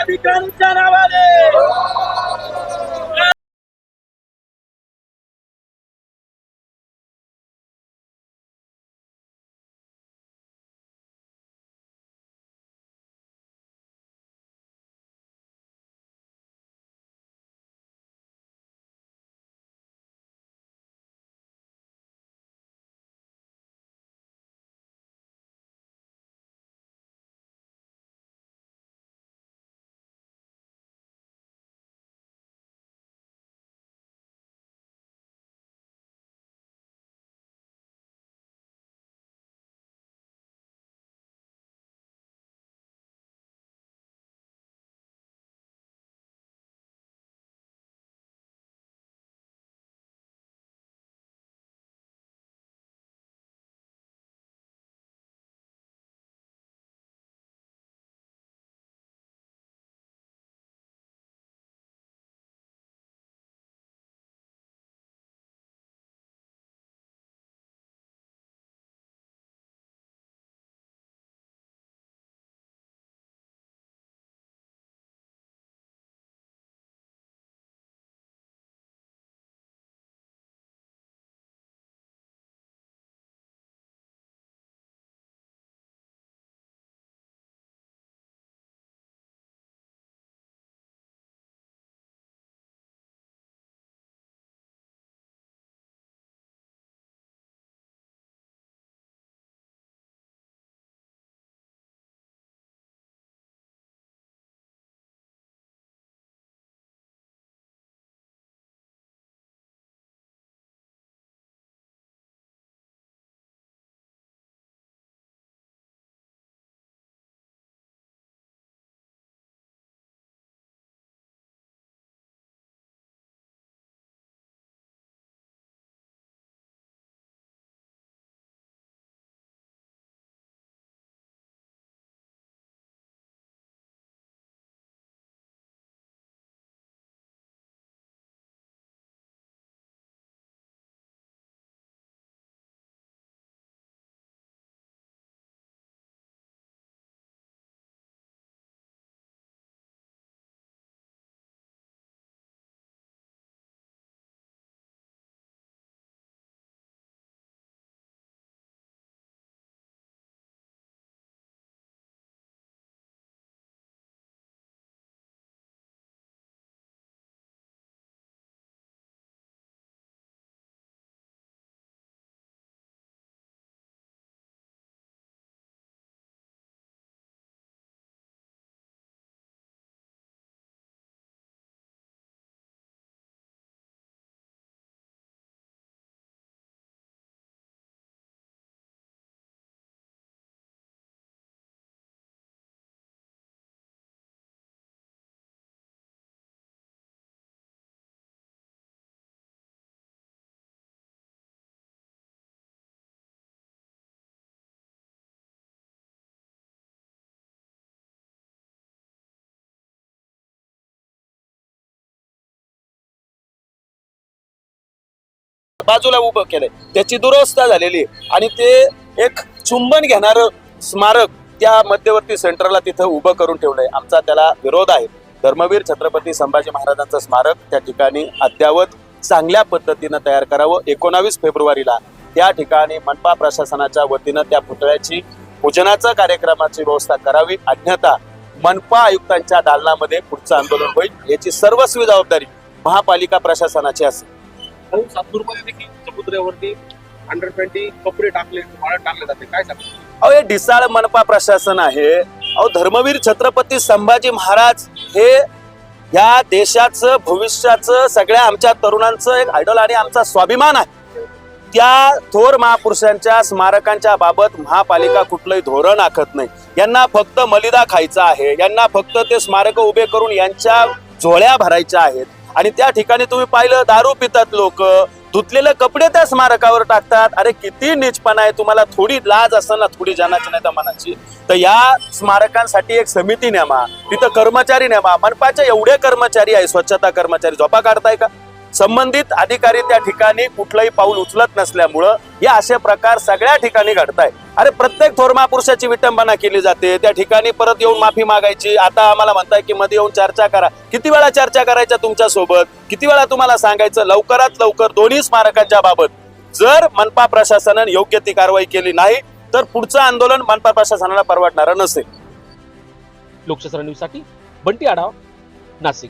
महाविकासच्या नावाने बाजूला उभं केलंय. त्याची दुरवस्था झालेली आहे. आणि ते एक चुंबन घेणार स्मारक त्या मध्यवर्ती सेंटरला तिथं उभं करून ठेवलंय. आमचा त्याला विरोध आहे. धर्मवीर छत्रपती संभाजी महाराजांचं स्मारक त्या ठिकाणी अद्यावत चांगल्या पद्धतीनं तयार करावं. एकोणावीस फेब्रुवारीला त्या ठिकाणी मनपा प्रशासनाच्या वतीनं त्या पुतळ्याची पूजनाचा कार्यक्रमाची व्यवस्था करावी. अन्यथा मनपा आयुक्तांच्या दालनामध्ये पुढचं आंदोलन होईल. याची सर्वस्वी जबाबदारी महापालिका प्रशासनाची असेल. भाऊ सातपूरमध्ये देखील समुद्रावरती अंडर ट्वेंटी कपडे टाकले वाळत टाकले जाते. काय सांगतो अहो हे ढिसाळ मनपा प्रशासन आहे. अहो धर्मवीर छत्रपती संभाजी महाराज हे या देशाचं भविष्याचं सगळ्या आमच्या तरुणांचं एक आयडॉल आणि आमचा स्वाभिमान आहे. त्या थोर महापुरुषांच्या स्मारकांच्या बाबत महापालिका कुठलंही धोरण आखत नाही. यांना फक्त मलिदा खायचा आहे. यांना फक्त ते स्मारक उभे करून यांच्या झोळ्या भरायच्या आहेत. आणि त्या ठिकाणी तुम्ही पाहिलं दारू पितात लोक धुतलेले कपडे त्या स्मारकावर टाकतात. अरे किती नीचपणा आहे तुम्हाला थोडी लाज असताना ना थोडी जानाची नाही तर मनाची. तर या स्मारकांसाठी एक समिती नेमा तिथं कर्मचारी नेमा मनपाचे एवढे कर्मचारी आहे स्वच्छता कर्मचारी. झोपा काढताय का? संबंधित अधिकारी त्या ठिकाणी कुठलंही पाऊल उचलत नसल्यामुळं हे असे प्रकार सगळ्या ठिकाणी घडत आहे अरे प्रत्येक थोर महापुरुषाची विटंबना केली जाते. त्या ठिकाणी परत येऊन माफी मागायची. आता आम्हाला म्हणताय की मध्ये येऊन चर्चा करा. किती वेळा चर्चा करायच्या तुमच्यासोबत किती वेळा तुम्हाला सांगायचं? लवकरात लवकर दोन्ही स्मारकांच्या बाबत. जर मनपा प्रशासनाने योग्य ती कारवाई केली नाही तर पुढचं आंदोलन मनपा प्रशासनाला परवडणारं नसेल. लोकशास्त्र न्यूजसाठी बंटी आढाव नाशिक.